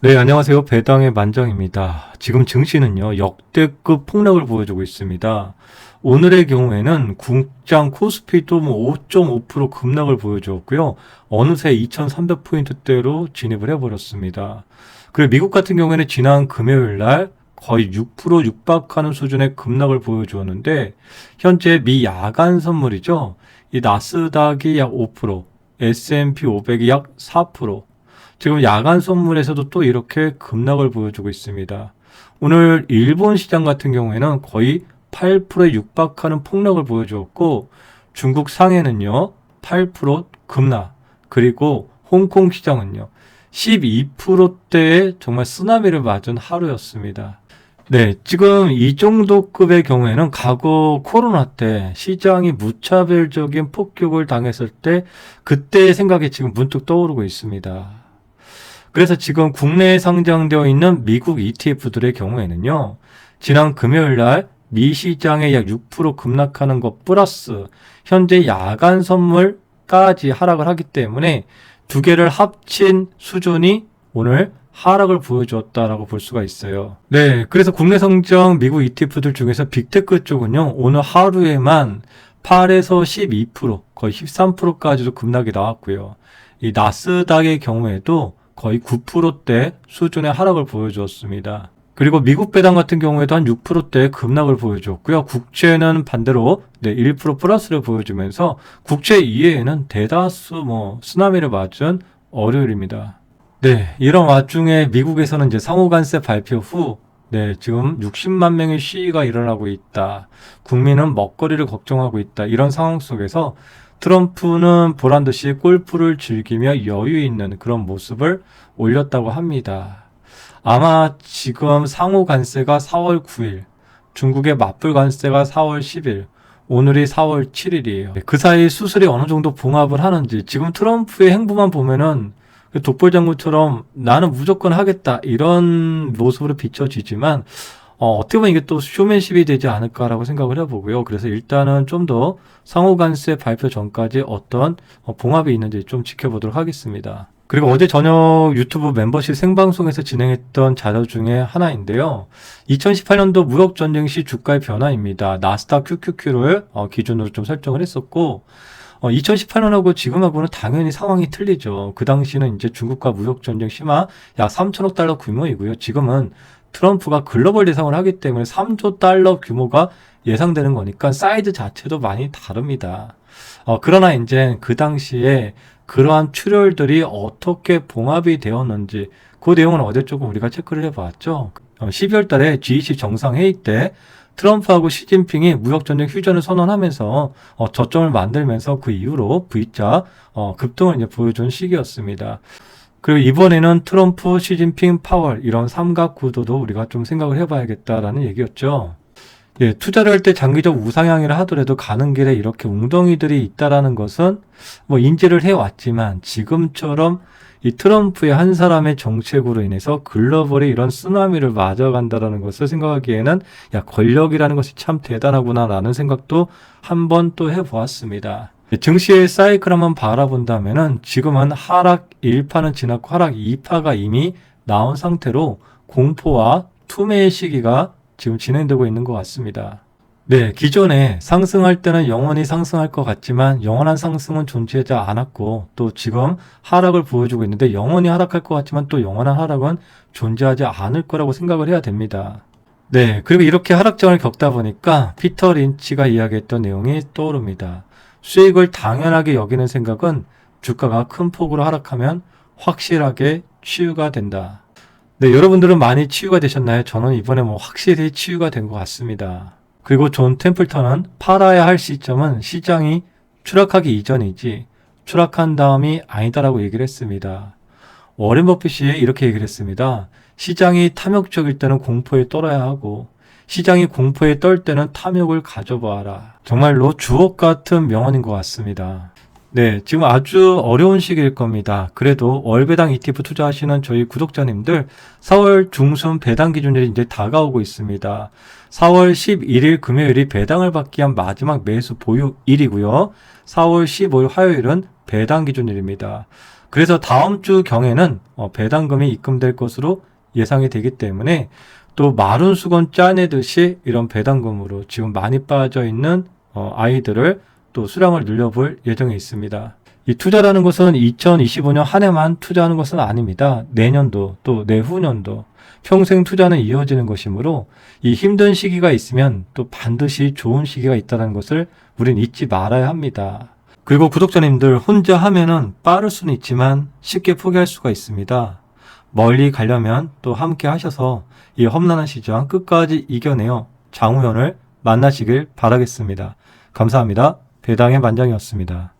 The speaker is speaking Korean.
네, 안녕하세요. 배당의 만정입니다. 지금 증시는요, 역대급 폭락을 보여주고 있습니다. 오늘의 경우에는 국장 코스피도 뭐 5.5% 급락을 보여주었고요. 어느새 2300포인트대로 진입을 해버렸습니다. 그리고 미국 같은 경우에는 지난 금요일 날 거의 6% 육박하는 수준의 급락을 보여주었는데, 현재 미 야간 선물이죠. 이 나스닥이 약 5%, S&P 500이 약 4%, 지금 야간 선물에서도 또 이렇게 급락을 보여주고 있습니다. 오늘 일본 시장 같은 경우에는 거의 8%에 육박하는 폭락을 보여주었고 중국 상해는요 8% 급락 그리고 홍콩 시장은요 12%대의 정말 쓰나미를 맞은 하루였습니다. 네, 지금 이 정도 급의 경우에는 과거 코로나 때 시장이 무차별적인 폭격을 당했을 때 그때의 생각이 지금 문득 떠오르고 있습니다. 그래서 지금 국내에 상장되어 있는 미국 ETF들의 경우에는요, 지난 금요일 날 미 시장에 약 6% 급락하는 것 플러스 현재 야간 선물까지 하락을 하기 때문에 두 개를 합친 수준이 오늘 하락을 보여주었다라고 볼 수가 있어요. 네, 그래서 국내 성장 미국 ETF들 중에서 빅테크 쪽은요, 오늘 하루에만 8에서 12%, 거의 13%까지도 급락이 나왔고요. 이 나스닥의 경우에도 거의 9%대 수준의 하락을 보여주었습니다. 그리고 미국 배당 같은 경우에도 한 6%대 급락을 보여줬고요. 국채는 반대로 네, 1% 플러스를 보여주면서 국채 이외에는 대다수 뭐 쓰나미를 맞은 월요일입니다. 네, 이런 와중에 미국에서는 이제 상호간세 발표 후 네, 지금 60만 명의 시위가 일어나고 있다. 국민은 먹거리를 걱정하고 있다. 이런 상황 속에서 트럼프는 보란 듯이 골프를 즐기며 여유 있는 그런 모습을 올렸다고 합니다. 아마 지금 상호 관세가 4월 9일, 중국의 맞불 관세가 4월 10일, 오늘이 4월 7일이에요. 그 사이 수술이 어느 정도 봉합을 하는지 지금 트럼프의 행보만 보면은 그 독볼 장군처럼 나는 무조건 하겠다 이런 모습으로 비춰지지만 어, 어떻게 보면 이게 또 쇼맨십이 되지 않을까라고 생각을 해보고요. 그래서 일단은 좀 더 상호간세 발표 전까지 어떤 어, 봉합이 있는지 좀 지켜보도록 하겠습니다. 그리고 어제 저녁 유튜브 멤버십 생방송에서 진행했던 자료 중에 하나인데요. 2018년도 무역전쟁 시 주가의 변화입니다. 나스닥 QQQ를 어, 기준으로 좀 설정을 했었고, 어, 2018년하고 지금하고는 당연히 상황이 틀리죠. 그 당시는 이제 중국과 무역 전쟁 심화 약 3천억 달러 규모이고요. 지금은 트럼프가 글로벌 대상을 하기 때문에 3조 달러 규모가 예상되는 거니까 사이즈 자체도 많이 다릅니다. 어, 그러나 이제 그 당시에 그러한 출혈들이 어떻게 봉합이 되었는지 그 내용은 어제 조금 우리가 체크를 해봤죠. 어, 12월 달에 G20 정상회의 때 트럼프하고 시진핑이 무역전쟁 휴전을 선언하면서 어, 저점을 만들면서 그 이후로 V자 어, 급등을 이제 보여준 시기였습니다. 그리고 이번에는 트럼프, 시진핑, 파월 이런 삼각 구도도 우리가 좀 생각을 해봐야겠다라는 얘기였죠. 예, 투자를 할 때 장기적 우상향이라 하더라도 가는 길에 이렇게 웅덩이들이 있다라는 것은 뭐 인지를 해왔지만 지금처럼 이 트럼프의 한 사람의 정책으로 인해서 글로벌이 이런 쓰나미를 맞아간다라는 것을 생각하기에는 야 권력이라는 것이 참 대단하구나라는 생각도 한번 또 해보았습니다. 증시의 사이클 한번 바라본다면은 지금은 하락 1파는 지났고 하락 2파가 이미 나온 상태로 공포와 투매의 시기가 지금 진행되고 있는 것 같습니다. 네, 기존에 상승할 때는 영원히 상승할 것 같지만 영원한 상승은 존재하지 않았고 또 지금 하락을 보여주고 있는데 영원히 하락할 것 같지만 또 영원한 하락은 존재하지 않을 거라고 생각을 해야 됩니다. 네, 그리고 이렇게 하락장을 겪다 보니까 피터 린치가 이야기했던 내용이 떠오릅니다. 수익을 당연하게 여기는 생각은 주가가 큰 폭으로 하락하면 확실하게 치유가 된다. 네, 여러분들은 많이 치유가 되셨나요? 저는 이번에 뭐 확실히 치유가 된 것 같습니다. 그리고 존 템플턴은 팔아야 할 시점은 시장이 추락하기 이전이지 추락한 다음이 아니다라고 얘기를 했습니다. 워렌 버핏이 이렇게 얘기를 했습니다. 시장이 탐욕적일 때는 공포에 떨어야 하고 시장이 공포에 떨 때는 탐욕을 가져보아라. 정말로 주옥 같은 명언인 것 같습니다. 네, 지금 아주 어려운 시기일 겁니다. 그래도 월배당 ETF 투자하시는 저희 구독자님들 4월 중순 배당 기준일이 이제 다가오고 있습니다. 4월 11일 금요일이 배당을 받기 위한 마지막 매수 보유일이고요. 4월 15일 화요일은 배당 기준일입니다. 그래서 다음 주 경에는 어, 배당금이 입금될 것으로 예상이 되기 때문에 또 마른 수건 짜내듯이 이런 배당금으로 지금 많이 빠져 있는 어, 아이들을 또 수량을 늘려볼 예정에 있습니다. 이 투자라는 것은 2025년 한 해만 투자하는 것은 아닙니다. 내년도 또 내후년도 평생 투자는 이어지는 것이므로 이 힘든 시기가 있으면 또 반드시 좋은 시기가 있다는 것을 우린 잊지 말아야 합니다. 그리고 구독자님들 혼자 하면은 빠를 수는 있지만 쉽게 포기할 수가 있습니다. 멀리 가려면 또 함께 하셔서 이 험난한 시장 끝까지 이겨내어 장우현을 만나시길 바라겠습니다. 감사합니다. 배당의 만장이었습니다.